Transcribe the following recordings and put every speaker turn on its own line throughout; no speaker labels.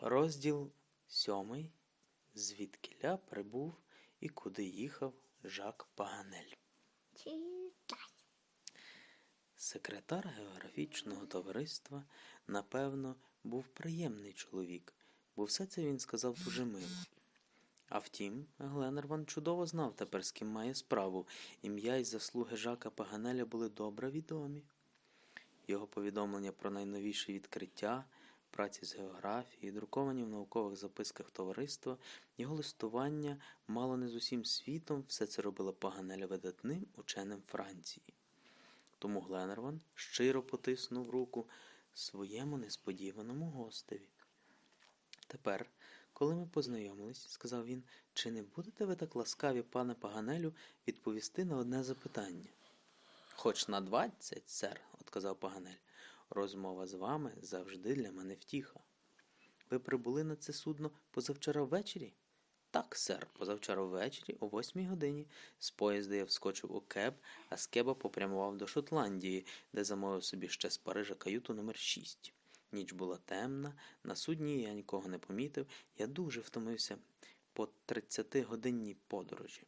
Розділ сьомий. Звідкиля прибув і куди їхав Жак Паганель.
Читай.
Секретар географічного товариства, напевно, був приємний чоловік, бо все це він сказав дуже мило. А втім, Гленнерван чудово знав тепер, з ким має справу. Ім'я й заслуги Жака Паганеля були добре відомі. Його повідомлення про найновіші відкриття, праці з географії, друковані в наукових записках товариства, його листування мало не з усім світом, все це робило Паганеля видатним ученим Франції. Тому Гленнерван щиро потиснув руку своєму несподіваному гостеві. Тепер, коли ми познайомились, сказав він, чи не будете ви так ласкаві, пане Паганелю, відповісти на одне запитання? Хоч на двадцять, сер, отказав Паганель. Розмова з вами завжди для мене втіха. Ви прибули на це судно позавчора ввечері? Так, сер, позавчора ввечері о восьмій годині з поїзда я вскочив у кеб, а з кеба попрямував до Шотландії, де замовив собі ще з Парижа каюту номер 6. Ніч була темна, на судні я нікого не помітив, я дуже втомився по 30-годинній подорожі.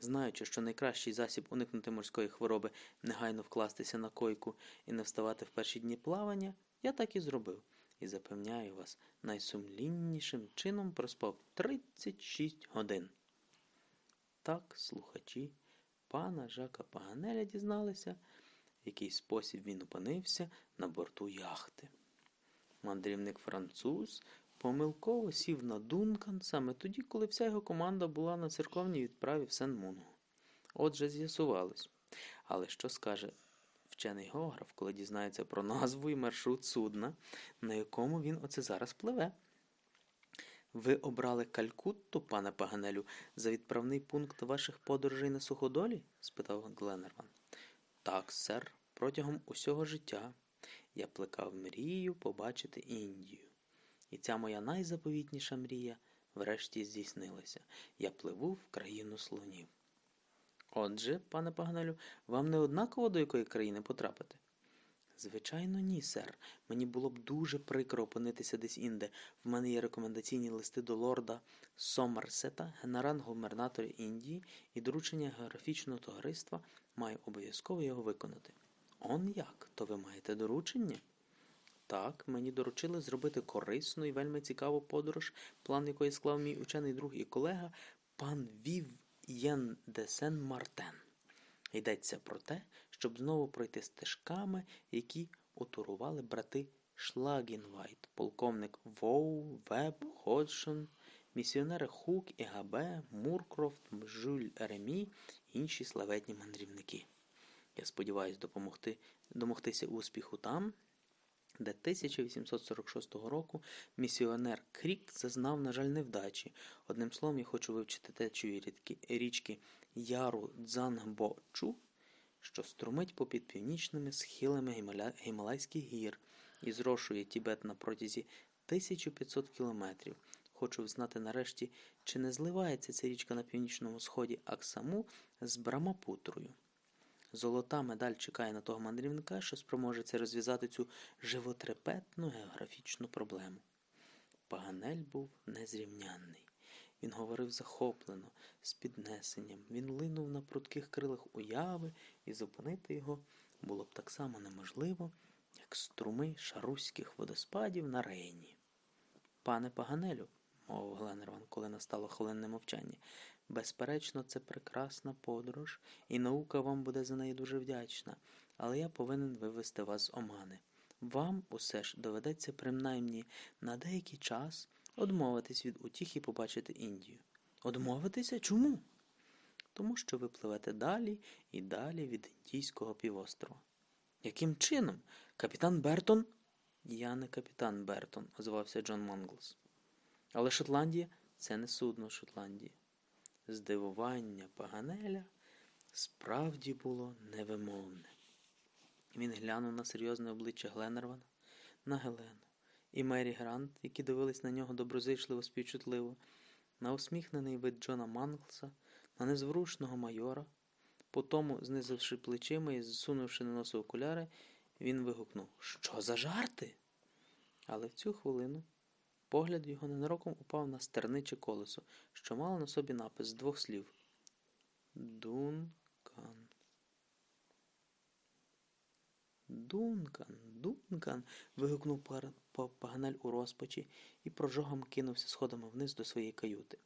Знаючи, що найкращий засіб уникнути морської хвороби негайно вкластися на койку і не вставати в перші дні плавання, я так і зробив. І запевняю вас, найсумліннішим чином проспав 36 годин. Так слухачі пана Жака Паганеля дізналися, в який спосіб він опинився на борту яхти. Мандрівник француз помилково сів на Дункан саме тоді, коли вся його команда була на церковній відправі в Сен-Мунгу. Отже, з'ясувалось. Але що скаже вчений географ, коли дізнається про назву і маршрут судна, на якому він оце зараз пливе? Ви обрали Калькутту, пане Паганелю, за відправний пункт ваших подорожей на суходолі? спитав Гленнерван. Так, сер, протягом усього життя я плекав мрію побачити Індію. І ця моя найзаповітніша мрія врешті здійснилася. Я пливу в країну слонів. Отже, пане Паганелю, вам не однаково до якої країни потрапити? Звичайно, ні, сер. Мені було б дуже прикро опинитися десь інде. В мене є рекомендаційні листи до лорда Сомерсета, генерал-губернатора Індії, і доручення географічного товариства маю обов'язково його виконати. Он як? То ви маєте доручення? Так, мені доручили зробити корисну і вельми цікаву подорож, план якої склав мій учений друг і колега пан Вів Єн де Мартен. Йдеться про те, щоб знову пройти стежками, які отурували брати Шлагінвайт, полковник Воу, Веб, Ходжсон, місіонери Хук і Габе, Муркрофт, Жюль Ремі і інші славетні мандрівники. Я сподіваюся допомогти, домогтися успіху там, де 1846 року місіонер Крік зазнав, на жаль, невдачі. Одним словом, я хочу вивчити течію річки Яру Дзангбочу, що струмить попід північними схилами. Гімалайських гір і зрошує Тібет на протязі 1500 кілометрів. Хочу знати нарешті, чи не зливається ця річка на північному сході Аксаму з Брамапутрою. Золота медаль чекає на того мандрівника, що спроможеться розв'язати цю животрепетну географічну проблему. Паганель був незрівнянний. Він говорив захоплено, з піднесенням. Він линув на прутких крилах уяви, і зупинити його було б так само неможливо, як струми шаруських водоспадів на рейні. Пане Паганелю, мовив Гленнерван, коли настало хвилинне мовчання, безперечно, це прекрасна подорож, і наука вам буде за неї дуже вдячна, але я повинен вивести вас з омани. Вам усе ж доведеться принаймні на деякий час одмовитись від утіх і побачити Індію. Одмовитися? Чому? Тому що ви пливете далі і далі від Індійського півострова. Яким чином? Капітан Бертон? Я не капітан Бертон, озвався Джон Монглс. Але Шотландія це не судно Шотландії. Здивування Паганеля справді було невимовне. Він глянув на серйозне обличчя Гленнервана, на Гелену і Мері Грант, які дивились на нього доброзичливо співчутливо, на усміхнений вид Джона Манглса, на незворушного майора. Потому, знизивши плечима і зсунувши на носу окуляри, він вигукнув Що за жарти? Але в цю хвилину погляд його ненароком упав на стерниче колесо, що мало на собі напис з двох слів Дункан. Дункан, Дункан. вигукнув Паганель у розпачі і прожогом кинувся сходами вниз до своєї каюти.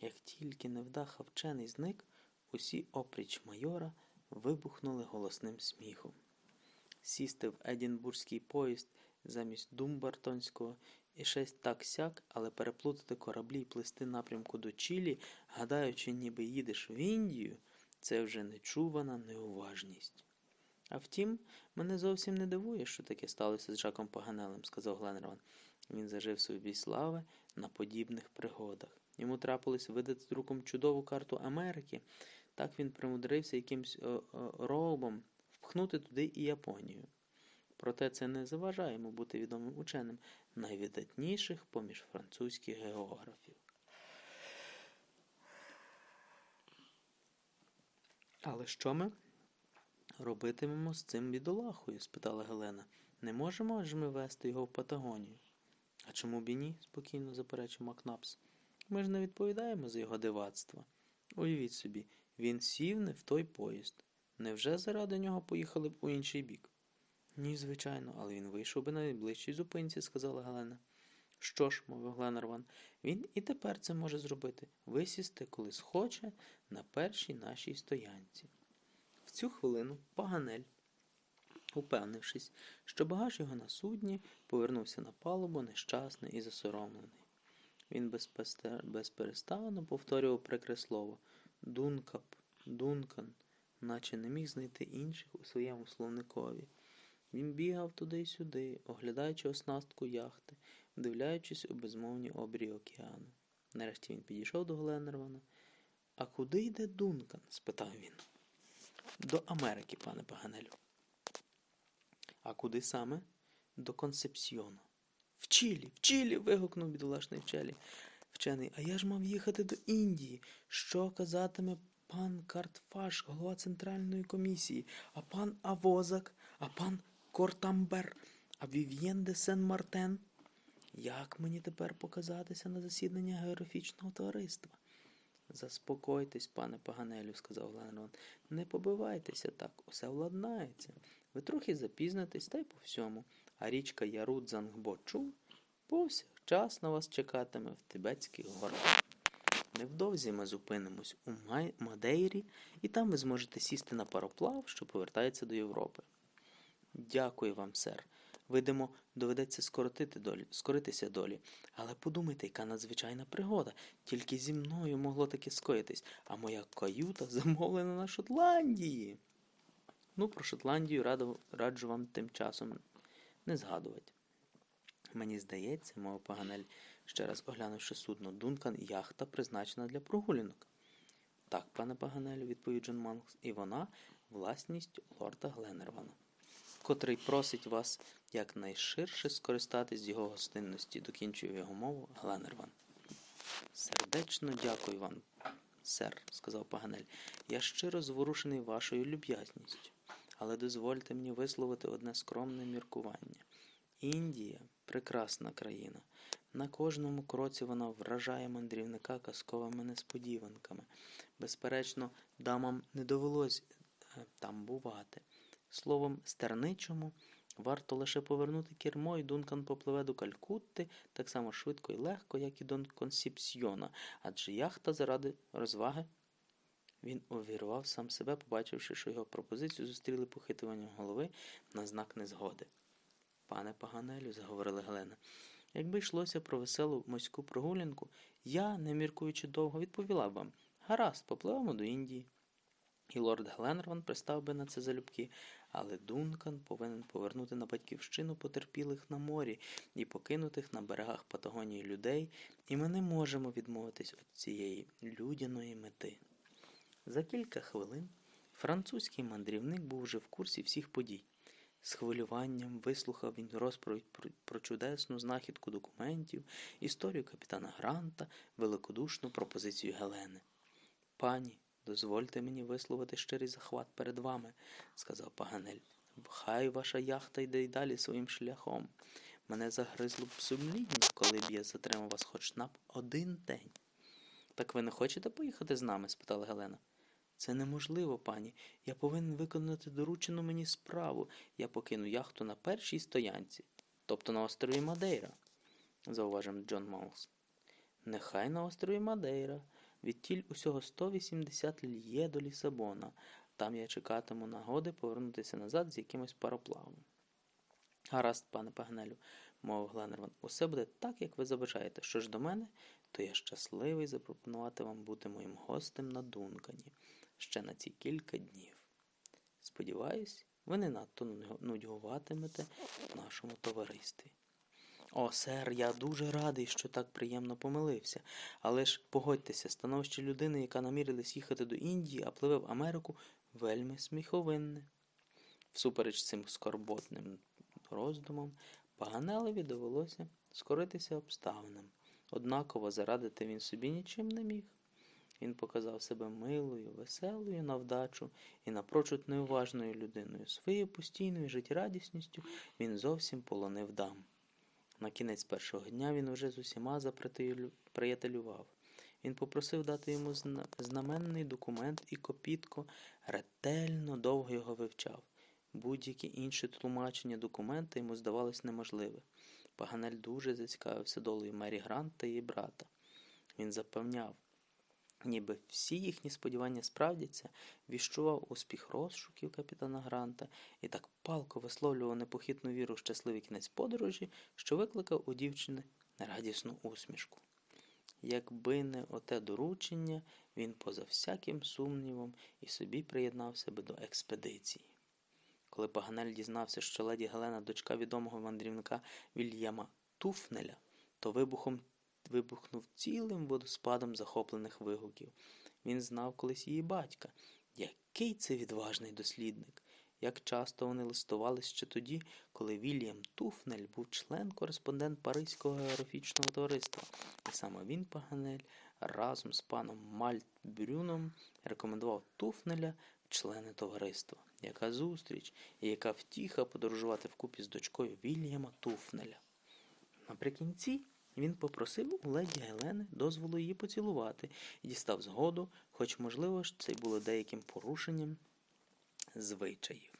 Як тільки невдаха вчений зник, усі опріч майора вибухнули голосним сміхом. Сісти в Едінбурзький поїзд замість Думбартонського і щось так сяк, але переплутати кораблі і плисти напрямку до Чилі, гадаючи, ніби їдеш в Індію, це вже нечувана неуважність. А втім, мене зовсім не дивує, що таке сталося з Жаком Паганелем, сказав Гленнерван. Він зажив собі слави на подібних пригодах. Йому трапилось видати друком чудову карту Америки. Так він примудрився якимсь е, е, робом впхнути туди і Японію. Проте це не заважає йому бути відомим ученим найвидатніших поміж французьких географів. Але що ми робитимемо з цим бідолахою? спитала Гелена. Не можемо ж ми вести його в Патагонію? А чому б і ні? спокійно заперечив Макнапс. Ми ж не відповідаємо за його дивацтва. Уявіть собі, він сів не в той поїзд. Невже заради нього поїхали б у інший бік? Ні, звичайно, але він вийшов би на найближчій зупинці, сказала Галена. Що ж, мовив Гленарван, він і тепер це може зробити висісти, коли схоче, на першій нашій стоянці. В цю хвилину Паганель, упевнившись, що багаж його на судні, повернувся на палубу нещасний і засоромлений. Він безперестанно повторював прикре слово Дункап, Дункан, наче не міг знайти інших у своєму словникові. Він бігав туди й сюди, оглядаючи оснастку яхти, вдивляючись у безмовні обрії океану. Нарешті він підійшов до Гленнервана. А куди йде Дункан? спитав він. До Америки, пане Паганелю. А куди саме? До Консепсьйона. В Чилі, в Чилі. вигукнув бідолашний вчелі. Вчений, а я ж мав їхати до Індії. Що казатиме пан Картфаш, голова центральної комісії, а пан Авозак, а пан Кортамбер, а Вів'єн де Сен-Мартен? Як мені тепер показатися на засідання географічного товариства? Заспокойтесь, пане Паганелю, сказав Гленрон. Не побивайтеся так, усе владнається. Ви трохи запізнитесь та й по всьому. А річка Ярут Зангбочу повсякчас на вас чекатиме в Тибетських горах. Невдовзі ми зупинимось у Мадейрі, і там ви зможете сісти на пароплав, що повертається до Європи. Дякую вам, сер. Видимо, доведеться скоротити долі, скоритися долі. Але подумайте, яка надзвичайна пригода. Тільки зі мною могло таке скоїтись, а моя каюта замовлена на Шотландії. Ну, про Шотландію раду, раджу вам тим часом не згадувати. Мені здається, мов Паганель, ще раз оглянувши судно Дункан, яхта призначена для прогулянок. Так, пане Паганелю, відповів Джон Манкс, і вона власність лорда Гленнервана, котрий просить вас якнайширше скористатись його гостинності, докінчив його мову Гленнерван. Сердечно дякую вам, сер, сказав Паганель. Я щиро зворушений вашою люб'язністю, але дозвольте мені висловити одне скромне міркування. Індія прекрасна країна. На кожному кроці вона вражає мандрівника казковими несподіванками. Безперечно, дамам не довелось е, там бувати. Словом, стерничому варто лише повернути кермо, і Дункан попливе до Калькутти так само швидко і легко, як і до Консіпсьйона, адже яхта заради розваги. Він увірвав сам себе, побачивши, що його пропозицію зустріли похитуванням голови на знак незгоди. Пане Паганелю, заговорила Гелена, якби йшлося про веселу морську прогулянку, я, не міркуючи довго, відповіла б вам гаразд, попливемо до Індії. І лорд Гленнерван пристав би на це залюбки, але Дункан повинен повернути на батьківщину потерпілих на морі і покинутих на берегах Патагонії людей, і ми не можемо відмовитись від цієї людяної мети. За кілька хвилин французький мандрівник був вже в курсі всіх подій. З хвилюванням вислухав він розповідь про чудесну знахідку документів, історію капітана Гранта, великодушну пропозицію Гелени. Пані, дозвольте мені висловити щирий захват перед вами, сказав Паганель. Хай ваша яхта йде й далі своїм шляхом. мене загризло б сумління, коли б я затримав вас хоч на один день. Так ви не хочете поїхати з нами? спитала Гелена. Це неможливо, пані. Я повинен виконати доручену мені справу. Я покину яхту на першій стоянці, тобто на острові Мадейра, зауважив Джон Маус. Нехай на острові Мадейра. Відтіль усього 180 льє до Лісабона. Там я чекатиму нагоди повернутися назад з якимось пароплавом. Гаразд, пане Пагнелю, мовив Гленнерван, усе буде так, як ви забажаєте. Що ж до мене, то я щасливий запропонувати вам бути моїм гостем на Дункані ще на ці кілька днів. Сподіваюсь, ви не надто нудьгуватимете в нашому товаристві. О, сер, я дуже радий, що так приємно помилився. Але ж погодьтеся, становище людини, яка намірилась їхати до Індії, а пливе в Америку, вельми сміховинне. Всупереч цим скорботним роздумам, Паганелеві довелося скоритися обставинам. Однаково зарадити він собі нічим не міг. Він показав себе милою, веселою на вдачу і напрочуд неуважною людиною. Своєю постійною життєрадісністю він зовсім полонив дам. На кінець першого дня він уже з усіма заприятелював. Він попросив дати йому знаменний документ і копітко ретельно довго його вивчав. Будь-які інші тлумачення документа йому здавалось неможливе. Паганель дуже зацікавився долею Мері Грант та її брата. Він запевняв, ніби всі їхні сподівання справдяться, віщував успіх розшуків капітана Гранта і так палко висловлював непохитну віру в щасливий кінець подорожі, що викликав у дівчини радісну усмішку. Якби не оте доручення, він поза всяким сумнівом і собі приєднався би до експедиції. Коли Паганель дізнався, що леді Гелена дочка відомого мандрівника Вільяма Туфнеля, то вибухом вибухнув цілим водоспадом захоплених вигуків. Він знав колись її батька. Який це відважний дослідник! Як часто вони листувались ще тоді, коли Вільям Туфнель був член-кореспондент Паризького географічного товариства, і саме він, Паганель, разом з паном Мальт Брюном рекомендував Туфнеля в члени товариства. Яка зустріч і яка втіха подорожувати вкупі з дочкою Вільяма Туфнеля. Наприкінці він попросив у леді Гелени дозволу її поцілувати і дістав згоду, хоч, можливо, ж це й було деяким порушенням звичаїв.